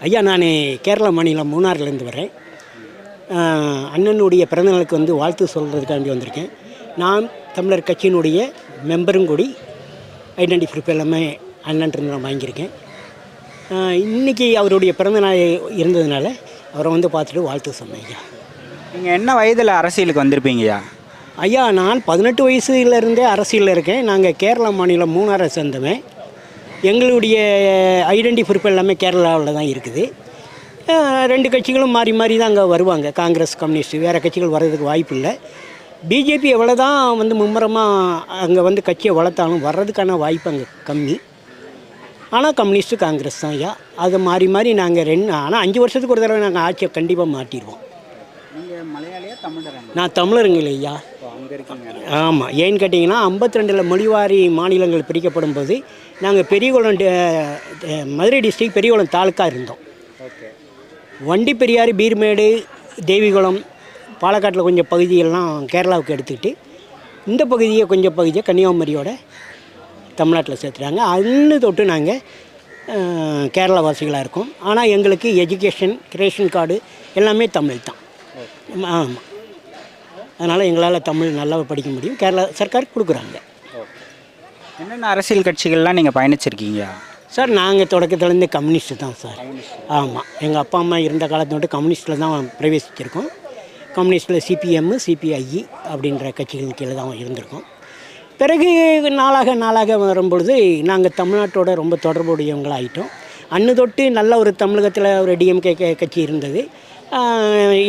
ஐயா நான் கேரளா மாநிலம் மூணாறுலேருந்து வரேன் அண்ணனுடைய பிறந்தநாளுக்கு வந்து வாழ்த்து சொல்கிறதுக்காண்டி வந்திருக்கேன். நான் தமிழர் கட்சியினுடைய மெம்பரும் கூடி ஐடென்டி ப்ரூஃப் எல்லாமே அண்ணன்ட்டு நான் வாங்கியிருக்கேன். ஆஹ், இன்னைக்கு அவருடைய பிறந்தநாள் இருந்ததுனால அவரை வந்து பார்த்துட்டு வாழ்த்து சொன்னேன் ஐயா. நீங்கள் என்ன வயதில் அரசியலுக்கு வந்திருப்பீங்கய்யா ஐயா? நான் பதினெட்டு வயசுலேருந்தே அரசியலில் இருக்கேன். நாங்கள் கேரளா மாநிலம் மூணாரை சேர்ந்தவன். எங்களுடைய ஐடென்டி ப்ரூஃப் எல்லாமே கேரளாவில் தான் இருக்குது. ரெண்டு கட்சிகளும் மாறி மாறி தான் அங்கே வருவாங்க. காங்கிரஸ் கம்யூனிஸ்ட் வேறு கட்சிகள் வர்றதுக்கு வாய்ப்பு இல்லை. பிஜேபி எவ்வளோ தான் வந்து மும்முரமாக அங்கே வந்து கட்சியை வளர்த்தாலும் வர்றதுக்கான வாய்ப்பு அங்கே கம்மி. ஆனால் கம்யூனிஸ்ட்டு காங்கிரஸ் தான் ஐயா. அது மாறி மாறி நாங்கள் ரெண்டு ஆனால் அஞ்சு வருஷத்துக்கு ஒரு தடவை நாங்கள் ஆட்சியை கண்டிப்பாக மாட்டிடுவோம் நான் தமிழருங்க இல்லையா அங்கே இருக்கீங்க ஆமாம் ஏன்னு கேட்டிங்கன்னா 52 ரெண்டில் மொழிவாரி மாநிலங்கள் பிரிக்கப்படும் போது நாங்கள் பெரியகுளம் மதுரை டிஸ்ட்ரிக்ட் பெரியகுளம் தாலுக்கா இருந்தோம். வண்டி பெரியாறு பீர்மேடு தேவிகுளம் பாலக்காட்டில் கொஞ்சம் பகுதியெல்லாம் கேரளாவுக்கு எடுத்துக்கிட்டு இந்த பகுதியை கொஞ்சம் பகுதியை கன்னியாகுமரியோட தமிழ்நாட்டில் சேர்த்துட்டாங்க. அன்னு தொட்டு நாங்கள் கேரளா வாசிகளாக இருக்கோம். ஆனால் எங்களுக்கு எஜுகேஷன் ரேஷன் கார்டு எல்லாமே தமிழ் தான் ஆமாம் அதனால் எங்களால் தமிழ் நல்லா படிக்க முடியும். கேரளா சர்க்கார் கொடுக்குறாங்க. என்னென்ன அரசியல் கட்சிகள்லாம் நீங்கள் பயணிச்சிருக்கீங்க? சார் நாங்கள் தொடக்கத்துலேருந்து கம்யூனிஸ்ட் தான் சார். ஆமாம் எங்கள் அப்பா அம்மா இருந்த காலத்தோட கம்யூனிஸ்ட்டில் தான் பிரவேசிச்சிருக்கோம். கம்யூனிஸ்ட்டில் சிபிஎம் சிபிஐஇ அப்படின்ற கட்சிகள் கீழே தான் இருந்திருக்கோம். பிறகு நாளாக நாளாக வரும்பொழுது நாங்கள் தமிழ்நாட்டோட ரொம்ப தொடர்புடையவங்களாகிட்டோம் அன்னு தொட்டு நல்ல ஒரு தமிழகத்தில் ஒரு டிஎம்கே கட்சி இருந்தது.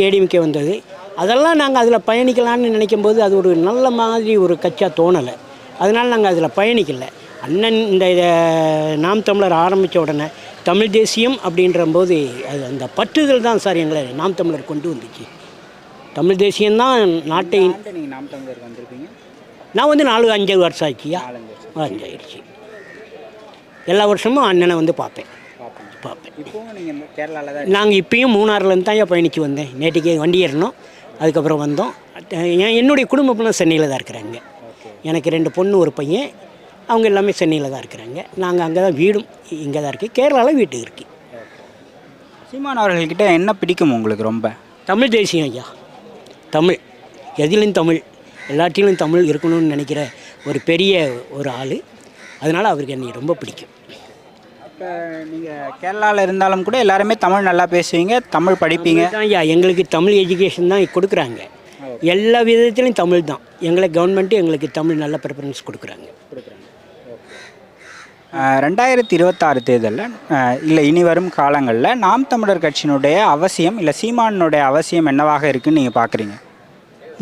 ஏடிஎம்கே வந்தது. அதெல்லாம் நாங்கள் அதில் பயணிக்கலாம்னு நினைக்கும் போது அது ஒரு நல்ல மாதிரி ஒரு கட்சியாக தோணலை. அதனால் நாங்கள் அதில் பயணிக்கல. அண்ணன் இந்த இத- நாம் தமிழர் ஆரம்பித்த உடனே தமிழ் தேசியம் அப்படின்ற போது அது அந்த பற்றுதல் தான் சார் எங்களை நாம் தமிழர் கொண்டு வந்துச்சு. தமிழ் தேசியம்தான் நாட்டை நீங்கள் நாம் தமிழருக்கு வந்திருப்பீங்க நான் வந்து நாலு அஞ்சு வருஷம் ஆச்சுயா அஞ்சாயிருச்சு எல்லா வருஷமும் அண்ணனை வந்து பார்ப்பேன். பார்ப்பேன். நீங்கள் தான் இப்பயும் மூணாறுலேருந்து தான் பயணிச்சு வந்தேன். நேற்றுக்கு வண்டி ஏறினோம் அதுக்கப்புறம் வந்தோம். என் என்னுடைய குடும்பம்லாம் சென்னையில் தான் இருக்கிறாங்க. எனக்கு ரெண்டு பொண்ணு ஒரு பையன். அவங்க எல்லாமே சென்னையில் தான் இருக்கிறாங்க. நாங்கள் அங்கே தான் வீடும் இங்கே தான் இருக்குது கேரளாவில் வீட்டு இருக்கு. சீமான் அவர்கள்கிட்ட என்ன பிடிக்கும் உங்களுக்கு ரொம்ப? தமிழ் தேசியம் ஐயா. தமிழ். எதிலும் தமிழ். எல்லாத்திலும் தமிழ் இருக்கணும்னு நினைக்கிற ஒரு பெரிய ஒரு ஆள். அதனால் அவருக்கு என்னை ரொம்ப பிடிக்கும். இப்போ நீங்கள் கேரளாவில் இருந்தாலும் கூட எல்லாருமே தமிழ் நல்லா பேசுவீங்க தமிழ் படிப்பீங்க. ஐயா எங்களுக்கு தமிழ் எஜுகேஷன் தான் கொடுக்குறாங்க. எல்லா விதத்துலையும் தமிழ் தான். எங்களை கவர்மெண்ட்டு எங்களுக்கு தமிழ் நல்ல ப்ரிஃபரன்ஸ் கொடுக்குறாங்க. அஹ், ரெண்டாயிரத்தி இருபத்தாறு தேர்தலில் இல்லை இனி வரும் காலங்களில் நாம் தமிழர் கட்சியினுடைய அவசியம் இல்லை சீமானுடைய அவசியம் என்னவாக இருக்குன்னு நீங்கள் பார்க்குறீங்க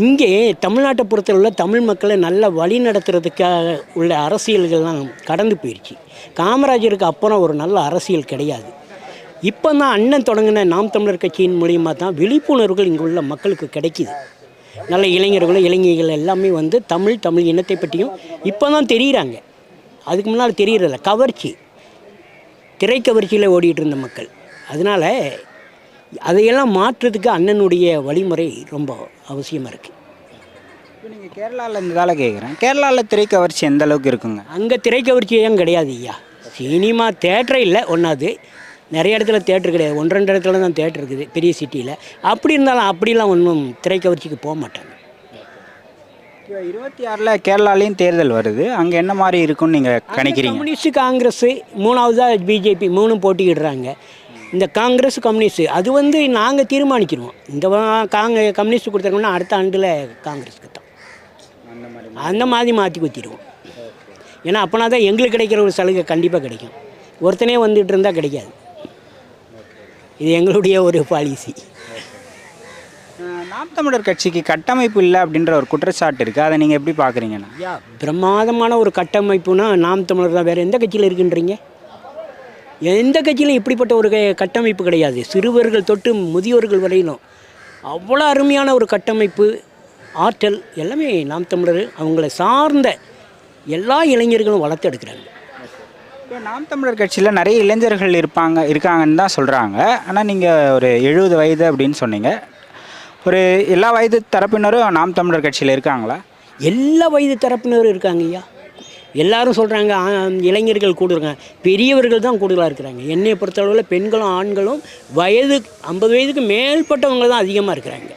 இங்கே தமிழ்நாட்டை உள்ள தமிழ் மக்களை நல்லா வழி நடத்துறதுக்காக உள்ள அரசியல்கள்லாம் கடந்து போயிடுச்சு காமராஜருக்கு அப்புறம் ஒரு நல்ல அரசியல் கிடையாது. இப்போ தான் அண்ணன் தொடங்கின நாம் தமிழர் கட்சியின் மூலியமாக தான் விழிப்புணர்வுகள் இங்கே உள்ள மக்களுக்கு கிடைக்கிது. நல்ல இளைஞர்களும் இளைஞர்கள் எல்லாமே வந்து தமிழ் தமிழ் இனத்தை பற்றியும் இப்போ தான் தெரிகிறாங்க அதுக்கு முன்னால் தெரியறதில்ல. கவர்ச்சி. திரைக்கவர்ச்சியில் ஓடிட்டு இருந்த மக்கள். அதனால் அதையெல்லாம் மாற்றுறதுக்கு அண்ணனுடைய வழிமுறை ரொம்ப அவசியமாக இருக்குது இப்போ நீங்கள் கேரளாவில் இருந்ததால கேட்குறேன் கேரளாவில் திரைக்கவர்ச்சி எந்த அளவுக்கு இருக்குங்க? அங்கே திரைக்கவர்ச்சியும் கிடையாது ஐயா. சினிமா தேட்டரே இல்லை ஒன்றாவது நிறைய இடத்துல தேட்டர் கிடையாது. ஒன்று ரெண்டு இடத்துல தான் தேட்டர் இருக்குது பெரிய சிட்டியில் அப்படி இருந்தாலும் அப்படிலாம் ஒன்றும் திரைக்கவர்ச்சிக்கு போக மாட்டாங்க. இப்போ இருபத்தி ஆறில் கேரளாலையும் தேர்தல் வருது. அங்கே என்ன மாதிரி இருக்கும்னு நீங்கள் கணிக்கிறீங்க? கம்யூனிஸ்ட் காங்கிரஸ் மூணாவதாக பிஜேபி மூணும் போட்டியிடுறாங்க. இந்த காங்கிரஸ் கம்யூனிஸ்ட் அது வந்து நாங்கள் தீர்மானிச்சிருவோம் இந்த காங்க கம்யூனிஸ்ட் கொடுத்தாங்கன்னா அடுத்த ஆண்டில் காங்கிரஸுக்கு தான் அந்த மாதிரி மாற்றி குத்திடுவோம். ஏன்னா அப்போனா தான் எங்களுக்கு கிடைக்கிற ஒரு சலுகை கண்டிப்பாக கிடைக்கும். ஒருத்தனே வந்துட்டு இருந்தால் கிடைக்காது. இது எங்களுடைய ஒரு பாலிசி நாம் தமிழர் கட்சிக்கு கட்டமைப்பு இல்லை அப்படின்ற ஒரு குற்றச்சாட்டு இருக்குது அதை நீங்கள் எப்படி பார்க்குறீங்கண்ணா பிரமாதமான ஒரு கட்டமைப்புனா நாம் தமிழர் தான். வேறு எந்த கட்சியில் இருக்குன்றீங்க? எந்த கட்சியிலும் இப்படிப்பட்ட ஒரு கட்டமைப்பு கிடையாது. சிறுவர்கள் தொட்டு முதியோர்கள் வரையிலும் அவ்வளோ அருமையான ஒரு கட்டமைப்பு ஆற்றல் எல்லாமே நாம் தமிழர் அவங்கள சார்ந்த எல்லா இளைஞர்களும் வளர்த்தெடுக்கிறாங்க இப்போ நாம் தமிழர் கட்சியில் நிறைய இளைஞர்கள் இருப்பாங்க இருக்காங்கன்னு தான் சொல்கிறாங்க ஆனால் நீங்கள் ஒரு எழுபது வயது அப்படின்னு சொன்னீங்க. ஒரு எல்லா வயது தரப்பினரும் நாம் தமிழர் கட்சியில் இருக்காங்களா? எல்லா வயது தரப்பினரும் இருக்காங்க ஐயா. எல்லாரும் சொல்கிறாங்க இளைஞர்கள் கூடுறாங்க. பெரியவர்கள் தான் கூடுதலாக இருக்கிறாங்க. என்னை பொறுத்தளவில் பெண்களும் ஆண்களும் வயது ஐம்பது வயதுக்கு மேற்பட்டவங்க தான் அதிகமாக இருக்கிறாங்க.